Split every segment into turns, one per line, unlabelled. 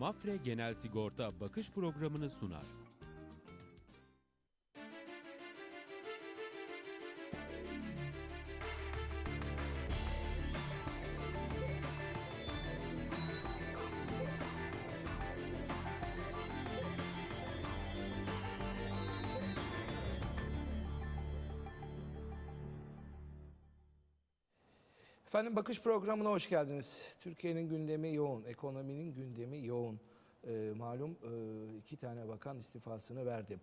Mafre Genel Sigorta bakış programını sunar.
Efendim bakış programına hoş geldiniz. Türkiye'nin gündemi yoğun, ekonominin gündemi yoğun. Ee, malum e, iki tane bakan istifasını verdi.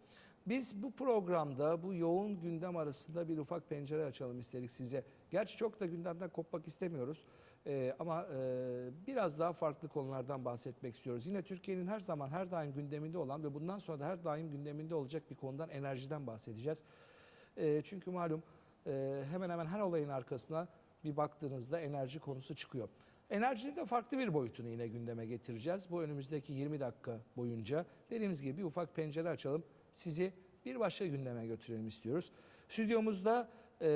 Biz bu programda bu yoğun gündem arasında bir ufak pencere açalım istedik size. Gerçi çok da gündemden kopmak istemiyoruz. Ee, ama e, biraz daha farklı konulardan bahsetmek istiyoruz. Yine Türkiye'nin her zaman her daim gündeminde olan ve bundan sonra da her daim gündeminde olacak bir konudan enerjiden bahsedeceğiz. E, çünkü malum e, hemen hemen her olayın arkasına bir baktığınızda enerji konusu çıkıyor. Enerjinin de farklı bir boyutunu yine gündeme getireceğiz. Bu önümüzdeki 20 dakika boyunca dediğimiz gibi bir ufak pencere açalım. Sizi bir başka gündeme götürelim istiyoruz. Stüdyomuzda e,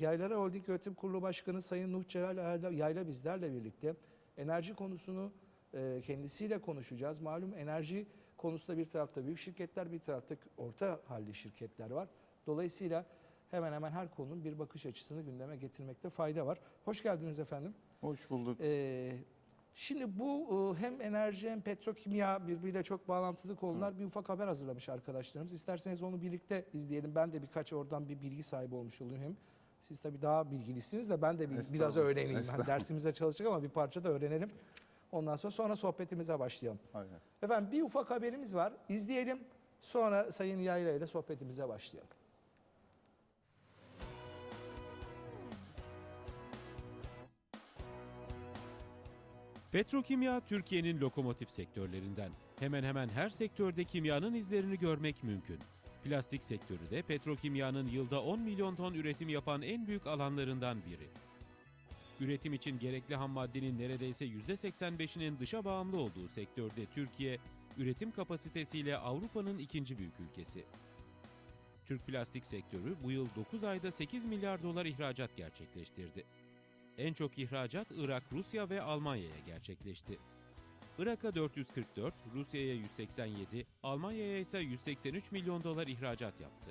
Yaylara Holding Yönetim Kurulu Başkanı Sayın Nuh Celal Yayla- bizlerle birlikte enerji konusunu e, kendisiyle konuşacağız. Malum enerji konusunda bir tarafta büyük şirketler, bir tarafta orta halli şirketler var. Dolayısıyla hemen hemen her konunun bir bakış açısını gündeme getirmekte fayda var. Hoş geldiniz efendim.
Hoş bulduk.
Ee, şimdi bu e, hem enerji hem petrokimya birbiriyle çok bağlantılı konular. Bir ufak haber hazırlamış arkadaşlarımız. İsterseniz onu birlikte izleyelim. Ben de birkaç oradan bir bilgi sahibi olmuş olayım hem. Siz tabii daha bilgilisiniz de ben de bir, biraz öğreneyim. Yani dersimize çalışacak ama bir parça da öğrenelim. Ondan sonra sonra sohbetimize başlayalım.
Aynen.
Efendim bir ufak haberimiz var. İzleyelim. Sonra Sayın Yayla ile sohbetimize başlayalım.
Petrokimya Türkiye'nin lokomotif sektörlerinden. Hemen hemen her sektörde kimyanın izlerini görmek mümkün. Plastik sektörü de petrokimyanın yılda 10 milyon ton üretim yapan en büyük alanlarından biri. Üretim için gerekli ham maddenin neredeyse %85'inin dışa bağımlı olduğu sektörde Türkiye, üretim kapasitesiyle Avrupa'nın ikinci büyük ülkesi. Türk plastik sektörü bu yıl 9 ayda 8 milyar dolar ihracat gerçekleştirdi. En çok ihracat Irak, Rusya ve Almanya'ya gerçekleşti. Irak'a 444, Rusya'ya 187, Almanya'ya ise 183 milyon dolar ihracat yaptı.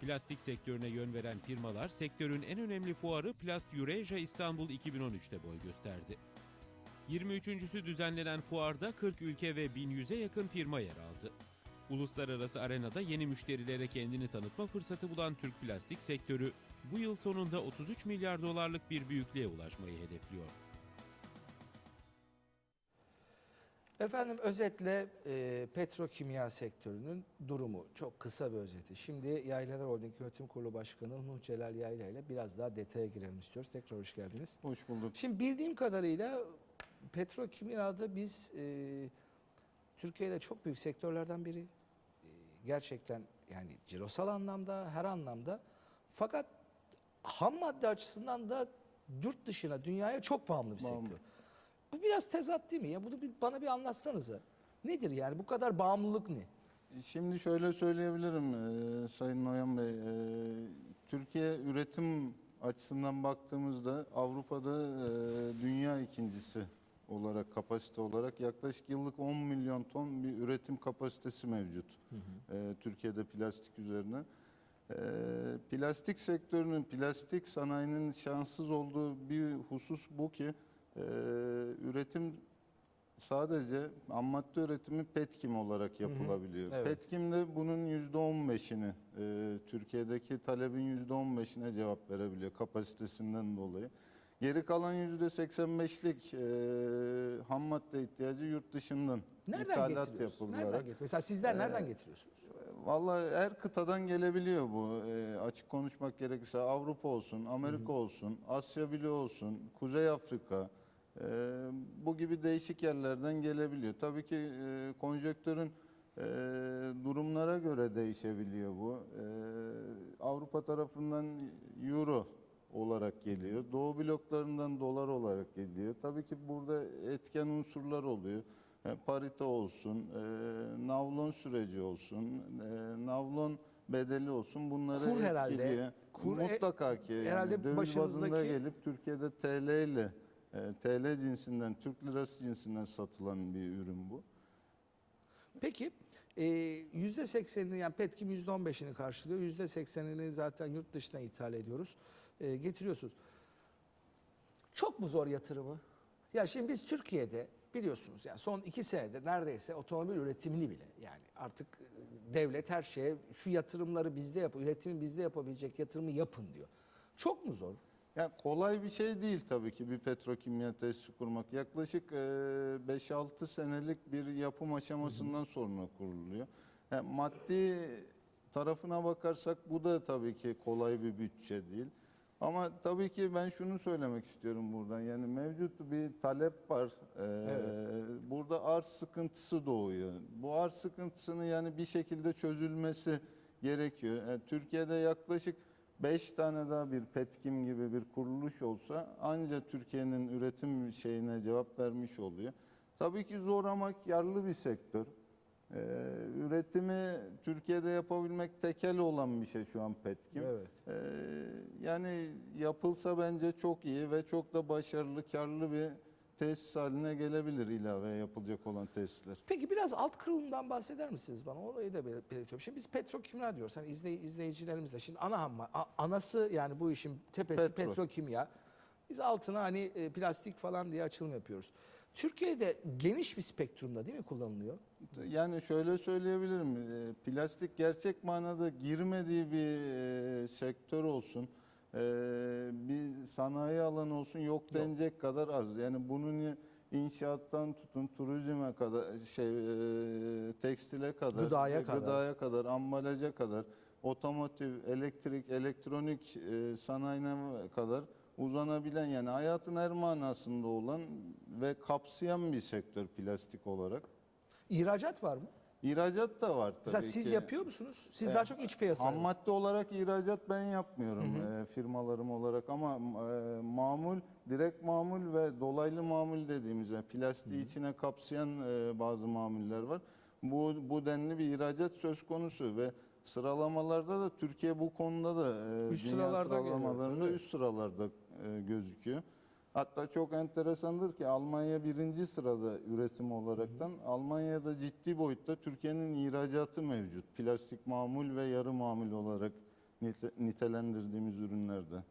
Plastik sektörüne yön veren firmalar sektörün en önemli fuarı Plast Eurasia İstanbul 2013'te boy gösterdi. 23.sü düzenlenen fuarda 40 ülke ve 1100'e yakın firma yer aldı. Uluslararası arenada yeni müşterilere kendini tanıtma fırsatı bulan Türk plastik sektörü bu yıl sonunda 33 milyar dolarlık bir büyüklüğe ulaşmayı hedefliyor.
Efendim özetle e, petrokimya sektörünün durumu çok kısa bir özeti. Şimdi Yaylalar Holding Yönetim Kurulu Başkanı Nuh Celal Yayla ile biraz daha detaya girelim istiyoruz. Tekrar hoş geldiniz.
Hoş bulduk.
Şimdi bildiğim kadarıyla petrokimyada biz e, Türkiye'de çok büyük sektörlerden biri. E, gerçekten yani cirosal anlamda her anlamda. Fakat ham madde açısından da yurt dışına dünyaya çok bağımlı bir
Bağımlı.
sektör. Bu biraz tezat değil mi ya? Bunu bir, bana bir anlatsanıza. Nedir yani bu kadar bağımlılık ne?
Şimdi şöyle söyleyebilirim e, Sayın Noyan Bey. E, Türkiye üretim açısından baktığımızda Avrupa'da e, dünya ikincisi olarak kapasite olarak yaklaşık yıllık 10 milyon ton bir üretim kapasitesi mevcut. E, Türkiye'de plastik üzerine. E, plastik sektörünün, plastik sanayinin şanssız olduğu bir husus bu ki e, üretim sadece ham madde üretimi petkim olarak yapılabiliyor.
Evet.
Petkim de bunun %15'ini e, Türkiye'deki talebin %15'ine cevap verebiliyor kapasitesinden dolayı. Geri kalan %85'lik e, ham madde ihtiyacı yurt dışından
Nereden
ithalat
getiriyorsunuz? Nereden
yapılarak.
getiriyorsunuz? Mesela sizler nereden
Ee,
getiriyorsunuz?
Vallahi her kıtadan gelebiliyor bu. E, açık konuşmak gerekirse Avrupa olsun, Amerika olsun, Asya bile olsun, Kuzey Afrika e, bu gibi değişik yerlerden gelebiliyor. Tabii ki e, konjöktörün e, durumlara göre değişebiliyor bu. E, Avrupa tarafından euro olarak geliyor. Doğu bloklarından dolar olarak geliyor. Tabii ki burada etken unsurlar oluyor. E, parite olsun, e, navlon süreci olsun, e, navlon bedeli olsun bunları
Kur herhalde,
etkiliyor.
kur e-
Mutlaka ki yani
herhalde
döviz
başınızdaki-
bazında gelip Türkiye'de TL ile e, TL cinsinden, Türk lirası cinsinden satılan bir ürün bu.
Peki e, yüzde seksenini yani Petkim yüzde on beşini karşılıyor. Yüzde seksenini zaten yurt dışına ithal ediyoruz. E, getiriyorsunuz. Çok mu zor yatırımı? Ya şimdi biz Türkiye'de biliyorsunuz yani son iki senedir neredeyse otomobil üretimini bile yani artık e, devlet her şeye şu yatırımları bizde yap, üretimi bizde yapabilecek yatırımı yapın diyor. Çok mu zor?
Ya kolay bir şey değil tabii ki bir petrokimya tesisi kurmak. Yaklaşık e, 5-6 senelik bir yapım aşamasından sonra kuruluyor. Ha, maddi tarafına bakarsak bu da tabii ki kolay bir bütçe değil. Ama tabii ki ben şunu söylemek istiyorum buradan. Yani mevcut bir talep var. Ee, Burada arz sıkıntısı doğuyor. Bu arz sıkıntısını yani bir şekilde çözülmesi gerekiyor. Yani Türkiye'de yaklaşık 5 tane daha bir Petkim gibi bir kuruluş olsa ancak Türkiye'nin üretim şeyine cevap vermiş oluyor. Tabii ki zor ama karlı bir sektör. Ee, üretimi Türkiye'de yapabilmek tekel olan bir şey şu an Petkim.
Evet.
Ee, yani yapılsa bence çok iyi ve çok da başarılı, karlı bir tesis haline gelebilir ilave yapılacak olan tesisler.
Peki biraz alt kırılımdan bahseder misiniz bana? Orayı da bel- belirtiyorum. Şimdi biz petrokimya diyoruz. Hani izley, izleyicilerimiz de şimdi ana ham ma- a- anası yani bu işin tepesi
Petrol.
petrokimya. Biz altına hani e, plastik falan diye açılım yapıyoruz. Türkiye'de geniş bir spektrumda değil mi kullanılıyor?
Yani şöyle söyleyebilirim, e, plastik gerçek manada girmediği bir e, sektör olsun, e, bir sanayi alanı olsun yok denecek kadar az. Yani bunun inşaattan tutun turizme kadar, şey e, tekstile kadar,
Gıdaya kadar.
gıdaya kadar, ambalaja kadar, otomotiv, elektrik, elektronik e, sanayine kadar uzanabilen yani hayatın her manasında olan ve kapsayan bir sektör plastik olarak.
İhracat var mı?
İhracat da var tabii
Mesela siz
ki.
yapıyor musunuz? Siz
Evet.
daha çok iç piyasa.
Ham madde olarak ihracat ben yapmıyorum e, firmalarım olarak ama e, mamul, direkt mamul ve dolaylı mamul dediğimiz yani plastiği içine kapsayan e, bazı mamuller var. Bu, bu denli bir ihracat söz konusu ve sıralamalarda da Türkiye bu konuda da e,
Üst
dünya
sıralarda geliyor,
sıralamalarında
tabii.
üst sıralarda e, gözüküyor. Hatta çok enteresandır ki Almanya birinci sırada üretim olaraktan. Almanya'da ciddi boyutta Türkiye'nin ihracatı mevcut. Plastik mamul ve yarı mamul olarak nite- nitelendirdiğimiz ürünlerde.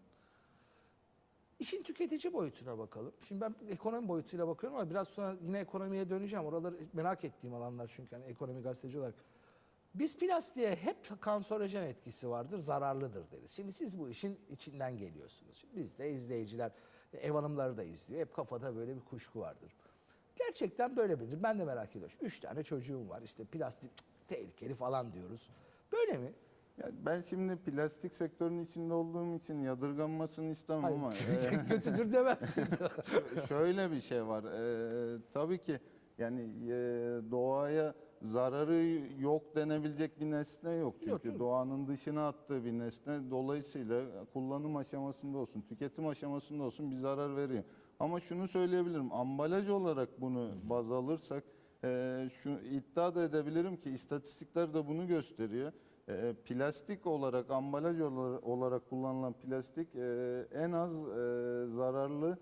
İşin tüketici boyutuna bakalım. Şimdi ben ekonomi boyutuyla bakıyorum ama biraz sonra yine ekonomiye döneceğim. Oraları merak ettiğim alanlar çünkü hani ekonomi gazeteci olarak. Biz plastiğe hep kanserojen etkisi vardır, zararlıdır deriz. Şimdi siz bu işin içinden geliyorsunuz. Şimdi biz de izleyiciler, ev hanımları da izliyor. Hep kafada böyle bir kuşku vardır. Gerçekten böyle midir? Ben de merak ediyorum. Üç tane çocuğum var işte plastik tehlikeli falan diyoruz. Böyle mi?
Yani ben şimdi plastik sektörünün içinde olduğum için yadırganmasını istemem
Hayır,
ama e,
kötüdür demezsiniz.
şöyle bir şey var. Ee, tabii ki yani e, doğaya zararı yok denebilecek bir nesne yok. Çünkü
Yok,
doğanın dışına attığı bir nesne. Dolayısıyla kullanım aşamasında olsun, tüketim aşamasında olsun bir zarar veriyor. Ama şunu söyleyebilirim. Ambalaj olarak bunu baz alırsak e, şu iddia da edebilirim ki istatistikler de bunu gösteriyor. E, plastik olarak, ambalaj olar- olarak kullanılan plastik e, en az e, zararlı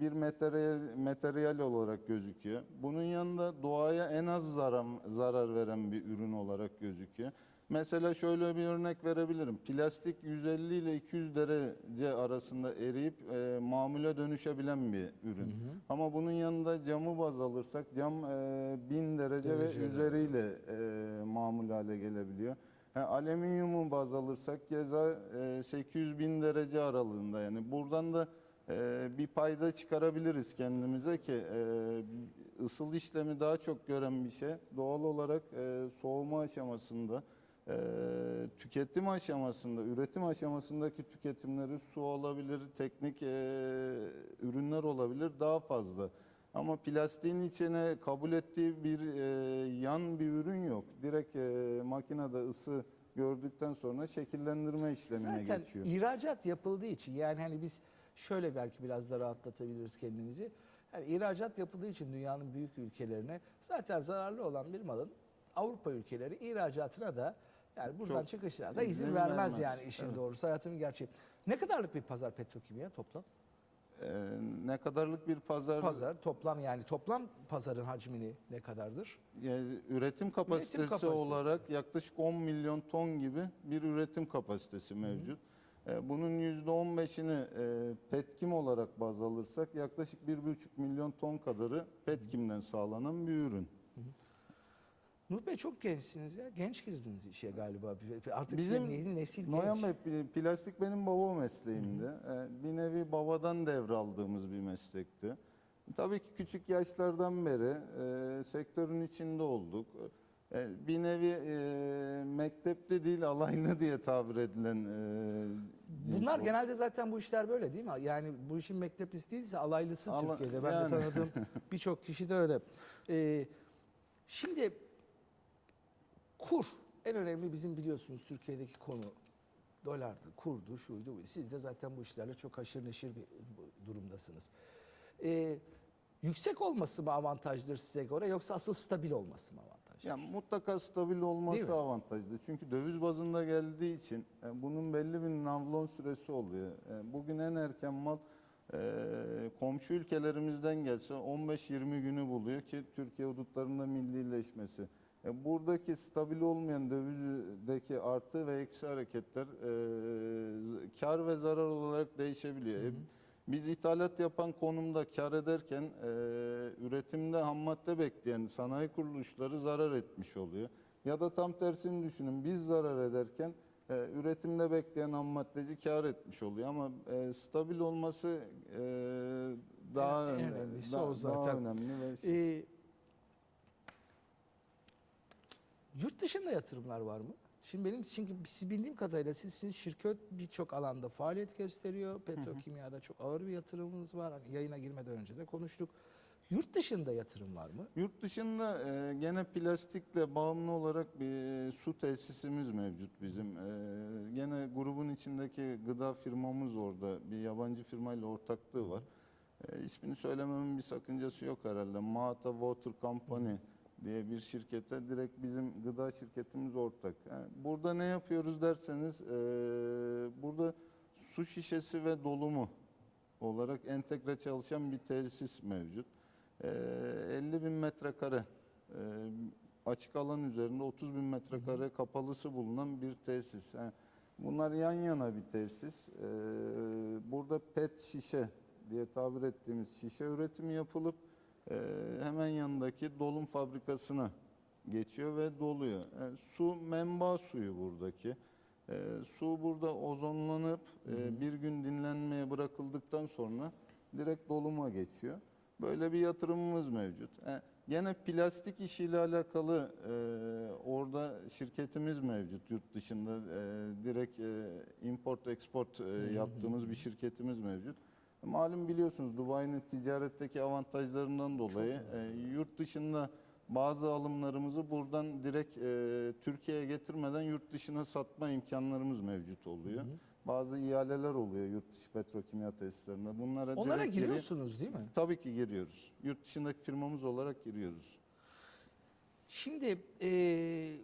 bir materyal, materyal olarak gözüküyor. Bunun yanında doğaya en az zarar, zarar veren bir ürün olarak gözüküyor. Mesela şöyle bir örnek verebilirim. Plastik 150 ile 200 derece arasında eriyip e, mamule dönüşebilen bir ürün. Ama bunun yanında camı baz alırsak cam e, 1000 derece
Derece,
ve üzeriyle e, mamul hale gelebiliyor. Ha, alüminyumu baz alırsak keza e, 800 bin derece aralığında yani buradan da e, bir payda çıkarabiliriz kendimize ki e, ısıl işlemi daha çok gören bir şey doğal olarak e, soğuma aşamasında e, tüketim aşamasında, üretim aşamasındaki tüketimleri su olabilir, teknik e, ürünler olabilir daha fazla. Ama plastiğin içine kabul ettiği bir e, yan bir ürün yok. Direkt e, makinede ısı gördükten sonra şekillendirme işlemine
Zaten
geçiyor.
ihracat yapıldığı için yani hani biz şöyle belki biraz da rahatlatabiliriz kendimizi. Yani ihracat yapıldığı için dünyanın büyük ülkelerine zaten zararlı olan bir malın Avrupa ülkeleri ihracatına da yani buradan
Çok
çıkışına da
izin
vermez,
vermez.
yani işin
Evet.
doğrusu hayatın gerçeği. Ne kadarlık bir pazar petrokimya toplam?
e, ne kadarlık bir pazar,
Pazar toplam yani toplam pazarın hacmini ne kadardır?
Yani üretim kapasitesi
kapasitesi.
olarak yaklaşık 10 milyon ton gibi bir üretim kapasitesi mevcut. E, Bunun %15'ini e, petkim olarak baz alırsak yaklaşık 1,5 milyon ton kadarı petkimden sağlanan bir ürün.
Nur Bey çok gençsiniz ya. Genç girdiniz işe galiba. Artık
Bizim
yeni nesil
Noyan
genç.
Bey, pl- plastik benim baba mesleğimdi. E, Bir nevi babadan devraldığımız bir meslekti. Tabii ki küçük yaşlardan beri e, sektörün içinde olduk. E, bir nevi e, mektepli değil alaylı diye tabir edilen e,
Bunlar genelde zaten bu işler böyle değil mi? Yani bu işin mekteplisi değilse alaylısı
Ala-
Türkiye'de. Ben
yani.
de tanıdığım birçok kişi de öyle. Ee, şimdi kur en önemli bizim biliyorsunuz Türkiye'deki konu dolardı, kurdu, şuydu. buydu. Siz de zaten bu işlerle çok haşır neşir bir durumdasınız. Ee, yüksek olması mı avantajdır size göre yoksa asıl stabil olması mı avantajdır?
Yani mutlaka stabil olması avantajlı. Çünkü döviz bazında geldiği için e, bunun belli bir navlon süresi oluyor. E, bugün en erken mal e, komşu ülkelerimizden gelse 15-20 günü buluyor ki Türkiye hudutlarında millileşmesi. E, buradaki stabil olmayan dövizdeki artı ve eksi hareketler e, kar ve zarar olarak değişebiliyor. E, biz ithalat yapan konumda kar ederken e, üretimde ham madde bekleyen sanayi kuruluşları zarar etmiş oluyor. Ya da tam tersini düşünün biz zarar ederken e, üretimde bekleyen ham maddeci kar etmiş oluyor. Ama e, stabil olması e, daha,
En-
önemli, daha,
o zaten.
daha önemli. Ve
Ee, yurt dışında yatırımlar var mı? Şimdi benim çünkü siz bildiğim kadarıyla sizin şirket birçok alanda faaliyet gösteriyor. Petrokimyada çok ağır bir yatırımınız var. Hani yayına girmeden önce de konuştuk. Yurt dışında yatırım var mı?
Yurt dışında e, gene plastikle bağımlı olarak bir su tesisimiz mevcut bizim. E, gene grubun içindeki gıda firmamız orada. Bir yabancı firmayla ortaklığı var. E, ismini söylememin bir sakıncası yok herhalde. Mata Water Company diye bir şirkete direkt bizim gıda şirketimiz ortak. Yani burada ne yapıyoruz derseniz e, burada su şişesi ve dolumu olarak entegre çalışan bir tesis mevcut. Ee, 50 bin metrekare e, açık alan üzerinde 30 bin metrekare kapalısı bulunan bir tesis. Yani bunlar yan yana bir tesis. Ee, burada pet şişe diye tabir ettiğimiz şişe üretimi yapılıp e, hemen yanındaki dolum fabrikasına geçiyor ve doluyor. Yani su menba suyu buradaki. Ee, su burada ozonlanıp e, bir gün dinlenmeye bırakıldıktan sonra direkt doluma geçiyor. Böyle bir yatırımımız mevcut. E, gene plastik işiyle alakalı e, orada şirketimiz mevcut yurt dışında e, direkt e, import export e, yaptığımız bir şirketimiz mevcut. Malum biliyorsunuz Dubai'nin ticaretteki avantajlarından dolayı e, yurt dışında bazı alımlarımızı buradan direkt e, Türkiye'ye getirmeden yurt dışına satma imkanlarımız mevcut oluyor. Bazı ihaleler oluyor yurt dışı petrokimya tesislerinde. Bunlara
Onlara
direkt giri-
giriyorsunuz değil mi?
Tabii ki giriyoruz. Yurt dışındaki firmamız olarak giriyoruz.
Şimdi eee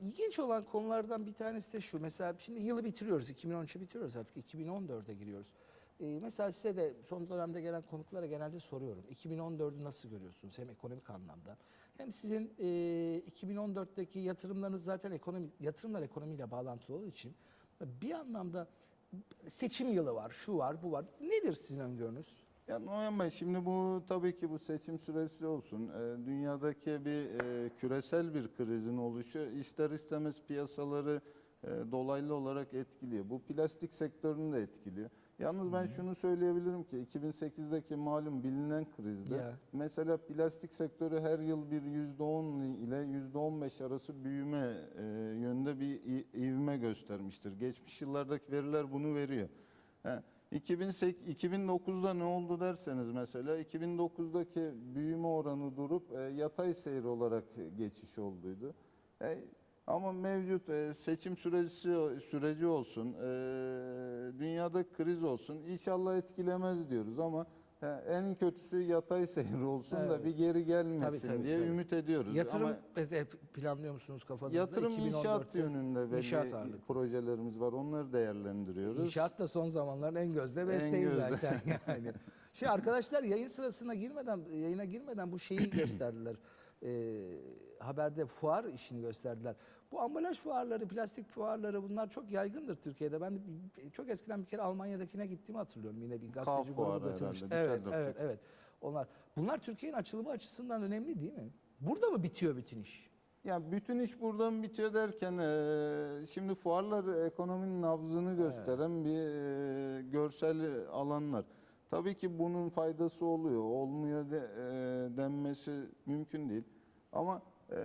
ilginç olan konulardan bir tanesi de şu. Mesela şimdi yılı bitiriyoruz. 2013'ü bitiriyoruz artık. 2014'e giriyoruz. Eee, mesela size de son dönemde gelen konuklara genelde soruyorum. 2014'ü nasıl görüyorsunuz? Hem ekonomik anlamda. Hem sizin eee 2014'teki yatırımlarınız zaten ekonomi, yatırımlar ekonomiyle bağlantılı olduğu için bir anlamda seçim yılı var, şu var, bu var. Nedir sizin öngörünüz?
Ya Noyan Bey şimdi bu tabii ki bu seçim süresi olsun. Ee, dünyadaki bir e, küresel bir krizin oluşu ister istemez piyasaları e, dolaylı olarak etkiliyor. Bu plastik sektörünü de etkiliyor. Yalnız ben şunu söyleyebilirim ki 2008'deki malum bilinen krizde
Ya.
mesela plastik sektörü her yıl bir %10 ile %15 arası büyüme e, yönde bir i- ivme göstermiştir. Geçmiş yıllardaki veriler bunu veriyor. He, 2008, 2009'da ne oldu derseniz mesela 2009'daki büyüme oranı durup e, yatay seyir olarak geçiş olduydu. E, ama mevcut e, seçim süreci süreci olsun, e, dünyada kriz olsun inşallah etkilemez diyoruz ama Ha, En kötüsü yatay seyir olsun da
Evet.
bir geri gelmesin
Tabii, tabii,
diye
tabii.
ümit ediyoruz.
Yatırım
Ama
e, planlıyor musunuz kafanızda?
yatırım inşaat
2014'te?
yönünde belli
İnşaat
projelerimiz var. Onları değerlendiriyoruz.
İnşaat da son zamanların en gözde
gözde.
zaten yani. Şey arkadaşlar yayın sırasına girmeden yayına girmeden bu şeyi gösterdiler. Ee, haberde fuar işini gösterdiler. Bu ambalaj fuarları, plastik fuarları bunlar çok yaygındır Türkiye'de. Ben de çok eskiden bir kere Almanya'dakine gittiğimi hatırlıyorum. Yine bir gazeteci grubu götürmüş. Evet, evet, evet. Onlar bunlar Türkiye'nin açılımı açısından önemli değil mi? Burada mı bitiyor bütün iş?
Ya bütün iş buradan bitiyor derken eee, şimdi fuarlar ekonominin nabzını gösteren bir eee, görsel alanlar. Tabii ki bunun faydası oluyor, olmuyor de, eee, denmesi mümkün değil. Ama eee,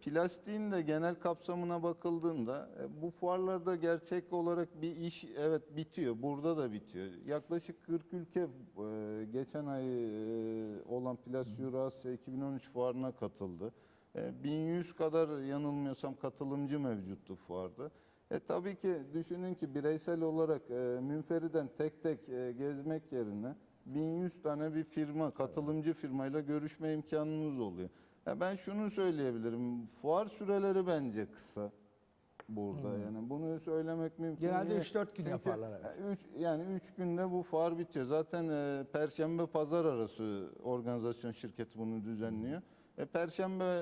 plastiğin de genel kapsamına bakıldığında e, bu fuarlarda gerçek olarak bir iş evet bitiyor. Burada da bitiyor. Yaklaşık 40 ülke eee, geçen ay eee, olan Plastik Eurasya 2013 fuarına katıldı. E, 1100 kadar yanılmıyorsam katılımcı mevcuttu fuarda. E tabii ki düşünün ki bireysel olarak e, münferiden tek tek e, gezmek yerine 1100 tane bir firma, katılımcı firmayla görüşme imkanınız oluyor. Ya ben şunu söyleyebilirim. Fuar süreleri bence kısa burada. Yani bunu söylemek mümkün.
Genelde
Niye?
3-4 gün yaparlar, evet.
Üç, yani 3 günde bu fuar bitiyor. Zaten e, Perşembe pazar arası organizasyon şirketi bunu düzenliyor. E, Perşembe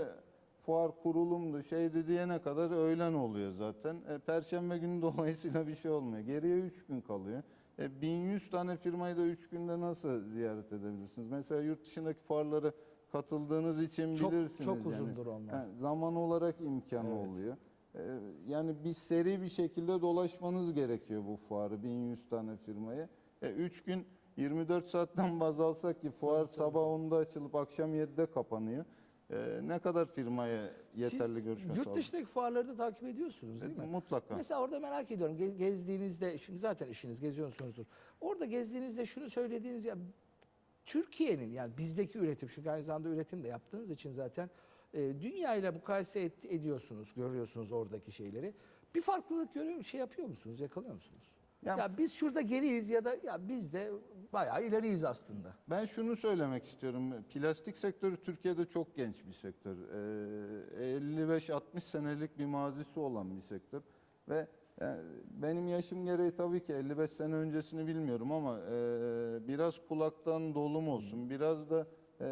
fuar kurulumdu şeydi diyene kadar öğlen oluyor zaten. E, Perşembe günü dolayısıyla bir şey olmuyor. Geriye 3 gün kalıyor. E, 1100 tane firmayı da 3 günde nasıl ziyaret edebilirsiniz? Mesela yurt dışındaki fuarlara katıldığınız için
Çok-
bilirsiniz.
çok
yani.
uzundur onlar.
Ha, zaman olarak imkanı
Evet.
oluyor. Ee, Yani bir seri bir şekilde dolaşmanız gerekiyor bu fuarı 1100 tane firmayı. 3 gün 24 saatten baz alsak ki fuar sabah 10'da açılıp akşam 7'de kapanıyor. Ee, ne kadar firmaya yeterli
Siz
görüşme
yurt dışındaki fuarları da takip ediyorsunuz değil mi?
E, Mutlaka.
Mesela orada merak ediyorum ge- gezdiğinizde çünkü zaten işiniz geziyorsunuzdur. Orada gezdiğinizde şunu söylediğiniz ya Türkiye'nin yani bizdeki üretim çünkü aynı zamanda üretim de yaptığınız için zaten e, dünya ile mukayese et- ediyorsunuz, görüyorsunuz oradaki şeyleri. Bir farklılık görüyor, şey yapıyor musunuz, yakalıyor musunuz?
Ya-
Ya, biz şurada geriyiz ya da ya biz de bayağı ileriyiz aslında.
Ben şunu söylemek istiyorum. Plastik sektörü Türkiye'de çok genç bir sektör. Ee, 55-60 senelik bir mazisi olan bir sektör. Ve e, benim yaşım gereği tabii ki 55 sene öncesini bilmiyorum ama e, biraz kulaktan dolum olsun. Biraz da e,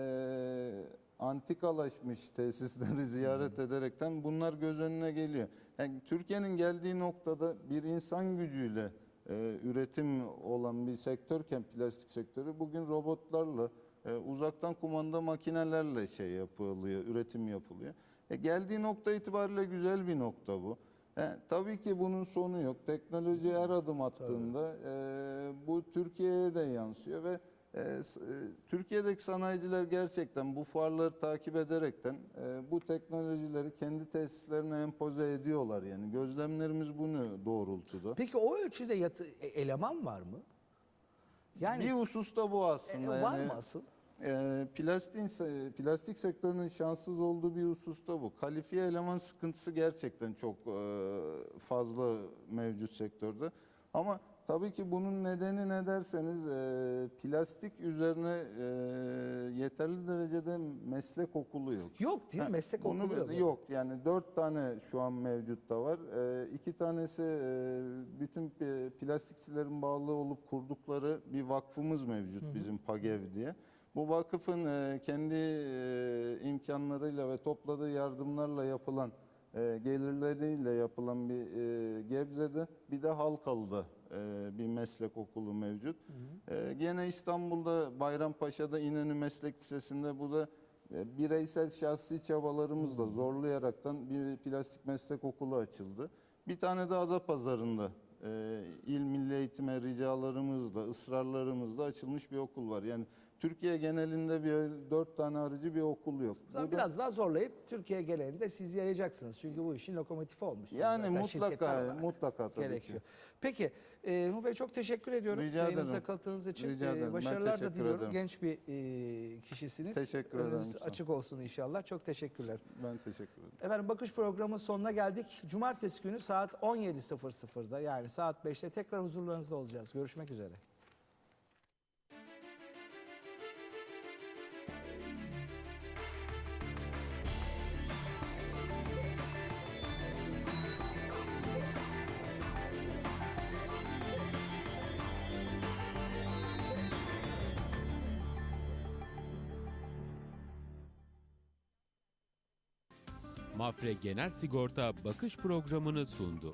antikalaşmış tesisleri ziyaret ederekten bunlar göz önüne geliyor. Yani Türkiye'nin geldiği noktada bir insan gücüyle e, üretim olan bir sektörken plastik sektörü bugün robotlarla e, uzaktan kumanda makinelerle şey yapılıyor, üretim yapılıyor. E, geldiği nokta itibariyle güzel bir nokta bu. E, tabii ki bunun sonu yok. Teknoloji her adım attığında e, bu Türkiye'ye de yansıyor ve e, e, Türkiye'deki sanayiciler gerçekten bu fuarları takip ederekten e, bu teknolojileri kendi tesislerine empoze ediyorlar yani gözlemlerimiz bunu doğrultuda.
Peki o ölçüde yatı, e, eleman var mı? Yani
bir hususta bu
e,
aslında.
var
yani,
mı asıl?
E, plastik, se- plastik sektörünün şanssız olduğu bir hususta bu. Kalifiye eleman sıkıntısı gerçekten çok e, fazla mevcut sektörde. Ama tabii ki bunun nedeni ne derseniz e, plastik üzerine e, yeterli derecede meslek okulu yok.
Yok değil mi?
Ha,
Meslek
bunu
okulu yok.
Yok yani dört tane şu an mevcutta var. Ee, iki tanesi e, bütün e, plastikçilerin bağlı olup kurdukları bir vakfımız mevcut bizim PAGEV diye. Bu vakıfın e, kendi e, imkanlarıyla ve topladığı yardımlarla yapılan e, gelirleriyle yapılan bir Gebze'de bir de Halkalı'da bir meslek okulu mevcut. E, gene İstanbul'da Bayrampaşa'da İnönü Meslek Lisesi'nde bu da bireysel şahsi çabalarımızla zorlayaraktan bir plastik meslek okulu açıldı. Bir tane de Adapazarı'nda il milli eğitime ricalarımızla, ısrarlarımızla açılmış bir okul var. Yani Türkiye genelinde bir dört tane arıcı bir okul yok.
O zaman
Bu da-
biraz daha zorlayıp Türkiye genelinde siz yayacaksınız. Çünkü bu işin lokomotifi olmuşsunuz.
yani
zaten şirketler
mutlaka
olarak.
mutlaka tabii
gerekiyor.
ki.
Peki, e, Nuh Bey çok teşekkür ediyorum.
Rica
Yayınımıza
ederim.
katıldığınız için.
Rica
E,
ederim. Ben
başarılar da
teşekkür
diliyorum.
ederim.
Genç bir e, kişisiniz.
Teşekkür ederim,
Önünüz açık olsun inşallah. Çok teşekkürler.
Ben teşekkür ederim.
Efendim Bakış programının sonuna geldik. Cumartesi günü saat 17.00'da yani saat 5'te tekrar huzurlarınızda olacağız. Görüşmek üzere.
Mafre Genel Sigorta bakış programını sundu.